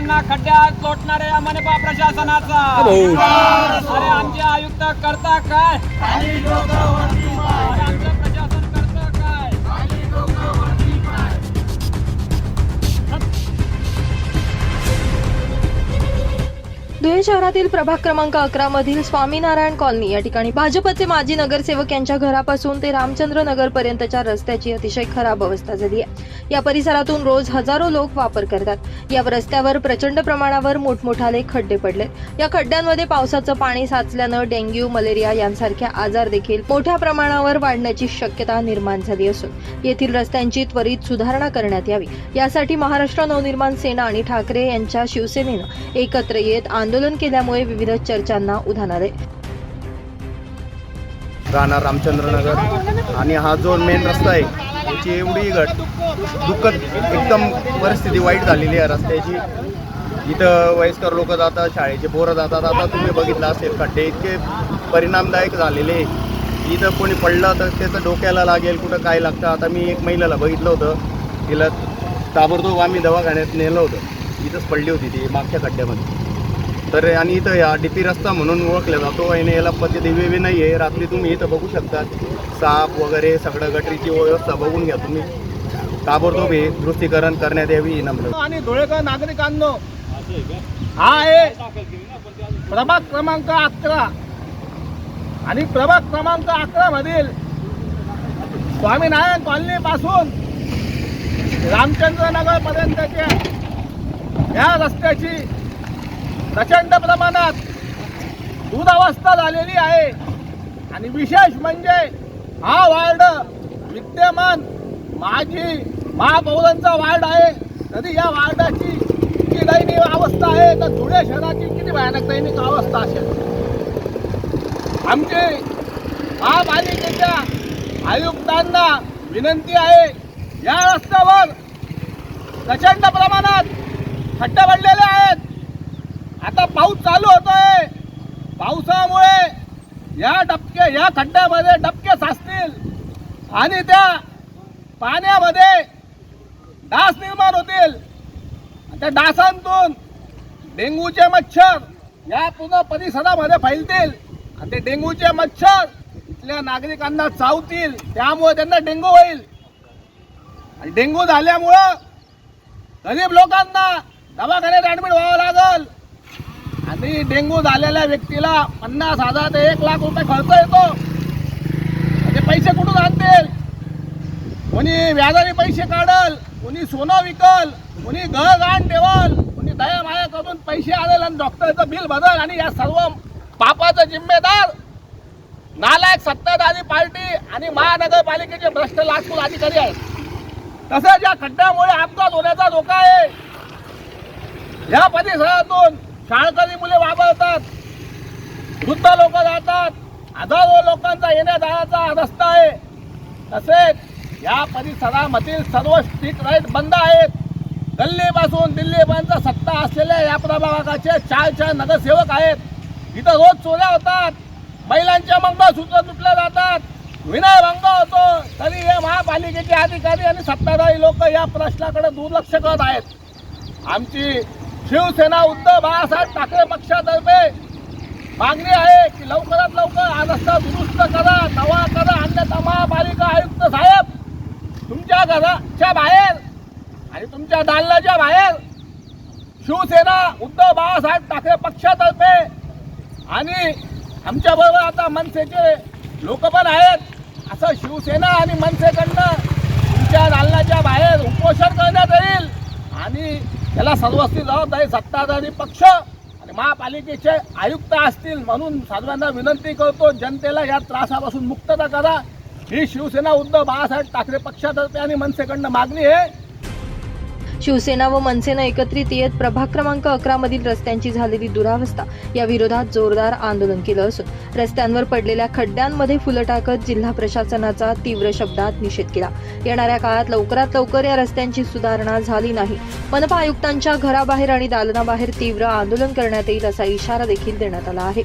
लोकांना खड्ड्यात लोटणाऱ्या या मनपा प्रशासनाचा. अरे आमचे आयुक्त करता काय? धुळे शहरातील प्रभाग क्रमांक अकरा मधील स्वामीनारायण कॉलनी. या ठिकाणी भाजपचे माजी नगरसेवक यांच्या घरापासून ते रामचंद्र नगर पर्यंतच्या रस्त्याची अतिशय खराब अवस्था झाली आहे. या परिसरातून रोज हजारो लोक वापर करतात. या रस्त्यावर प्रचंड प्रमाणावर मोठमोठाले खड्डे पडले. या खड्ड्यांमध्ये पावसाचं पाणी साचल्यानं डेंग्यू मलेरिया यांसारख्या आजार देखील मोठ्या प्रमाणावर वाढण्याची शक्यता निर्माण झाली असून येथील रस्त्यांची त्वरित सुधारणा करण्यात यावी. यासाठी महाराष्ट्र नवनिर्माण सेना आणि ठाकरे यांच्या शिवसेनेनं एकत्र येत आंदोलन केल्यामुळे विविध चर्चांना उधाण आले. राहणार रामचंद्रनगर. आणि हा जो मेन रस्ता आहे याची एवढी घट दुःखद एकदम परिस्थिती वाईट झालेली आहे रस्त्याची. इथं वयस्कर लोक जातात शाळेचे पोरं जातात. आता तुम्ही बघितलं असेल खड्डे इतके परिणामदायक झालेले इथं कोणी पडलं तर त्याचं डोक्याला लागेल कुठं काय लागतं. आता मी एक महिलेला बघितलं होतं तिला ताबडतोब आम्ही दवाखान्यात नेलं होतं. इथंच पडली होती ती मागच्या खड्ड्यामध्ये. तर आणि इथं या डी पी रस्ता म्हणून ओळखला जातो आणि याला पद्धती नाही आहे रात्री तुम्ही इथं बघू शकता. साप वगैरे सगळं गटरीची व्यवस्था बघून घ्या तुम्ही. ताबडतोब हे दुरुस्तीकरण करण्यात यावी नम्र. आणि धुळेकर नागरिकांनो? हा आहे. प्रभाग क्रमांक अकरा. आणि प्रभाग क्रमांक अकरा मधील स्वामीनारायण कॉलनी पासून रामचंद्रनगर पर्यंतच्या या रस्त्याची प्रचंड प्रमाणात दुरावस्था झालेली आहे. आणि विशेष म्हणजे हा वार्ड विद्यमान माजी महापौरांचा वार्ड आहे. तरी या वार्डाची किती दैनिक अवस्था आहे? तर धुळे शहराची किती भयानक दैनिक अवस्था असेल? आमची महापालिकेच्या आयुक्तांना विनंती आहे या रस्त्यावर प्रचंड प्रमाणात खड्डे पडलेले आहेत. आता पाऊस चालू होतोय. पावसामुळे या डबके या खड्ड्यामध्ये डबके साचतील. आणि त्या पाण्यामध्ये डास निर्माण होतील. त्या डासांतून डेंग्यूचे मच्छर या पूर्ण परिसरामध्ये फैलतील. आणि ते डेंग्यूचे मच्छर इथल्या नागरिकांना चावतील. त्यामुळे त्यांना डेंग्यू होईल. आणि डेंग्यू झाल्यामुळं गरीब लोकांना दवाखान्यात ॲडमिट व्हावं लागल. आणि डेंग्यू झालेल्या व्यक्तीला पन्नास हजार ते एक लाख रुपये खर्च येतो. ते पैसे कुठून आणतील? कोणी व्याजाने पैसे काढल कोणी सोनं विकल कोणी घर गाण ठेवल कोणी दया माया करून पैसे आलेल आणि डॉक्टरचं बिल भरल आणि या सर्व पापाचा जिम्मेदार नालायक सत्ताधारी पार्टी आणि महानगरपालिकेचे भ्रष्ट लाचखोर अधिकारी आहेत. तसंच या खड्ड्यामुळे अपघात होण्याचा धोका आहे. या परिसरातून शाळकरी मुले वापरतात. वृद्ध लोक जातात. हजारो लोकांचा येण्या जाण्याचा रस्ता आहे. तसेच या परिसरामधील सर्व स्ट्रीट लाइट बंद आहेत. गल्लीपासून दिल्लीपर्यंत सत्ता असलेल्या या प्रभागाचे चार चार नगरसेवक आहेत. इथं रोज चोऱ्या होतात. महिलांच्या मंगळसूत्र तुटल्या जातात. विनय भंग होतो. तरी हे महापालिकेचे अधिकारी आणि सत्ताधारी लोक या प्रश्नाकडे दुर्लक्ष करत आहेत. आमची शिवसेना उद्धव बाळासाहेब ठाकरे पक्षातर्फे मागणी आहे की लवकरात लवकर हा रस्ता दुरुस्त करा नवा करा अन्यथा महापालिका आयुक्त साहेब. तुमच्या घराच्या बाहेर आणि तुमच्या दालनाच्या बाहेर शिवसेना उद्धव बाळासाहेब ठाकरे पक्षातर्फे आणि आमच्याबरोबर आता मनसेचे लोक पण आहेत. असं शिवसेना आणि मनसेकडनं तुमच्या दालनाच्या बाहेर उपोषण करण्यात येईल आणि त्याला सर्वस्वी जबाबदारी सत्ताधारी पक्ष आणि महापालिकेचे आयुक्त असतील म्हणून सर्वांना विनंती करतो जनतेला या त्रासापासून मुक्तता करा. ही शिवसेना उद्धव बाळासाहेब ठाकरे पक्षातर्फे आणि मनसेकडनं मागणी आहे शिवसेना व मनसेनं एकत्रित येत प्रभाग क्रमांक अकरा मधील रस्त्यांची झालेली दुरावस्था या विरोधात जोरदार आंदोलन केलं असून रस्त्यांवर पडलेल्या खड्ड्यांमध्ये फुलं टाकत जिल्हा प्रशासनाचा तीव्र शब्दात निषेध केला. येणाऱ्या काळात लवकरात लवकर या रस्त्यांची सुधारणा झाली नाही. मनपा आयुक्तांच्या घराबाहेर आणि दालनाबाहेर तीव्र आंदोलन करण्यात येईल असा इशारा देखील देण्यात आला आहे.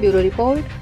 Bureau report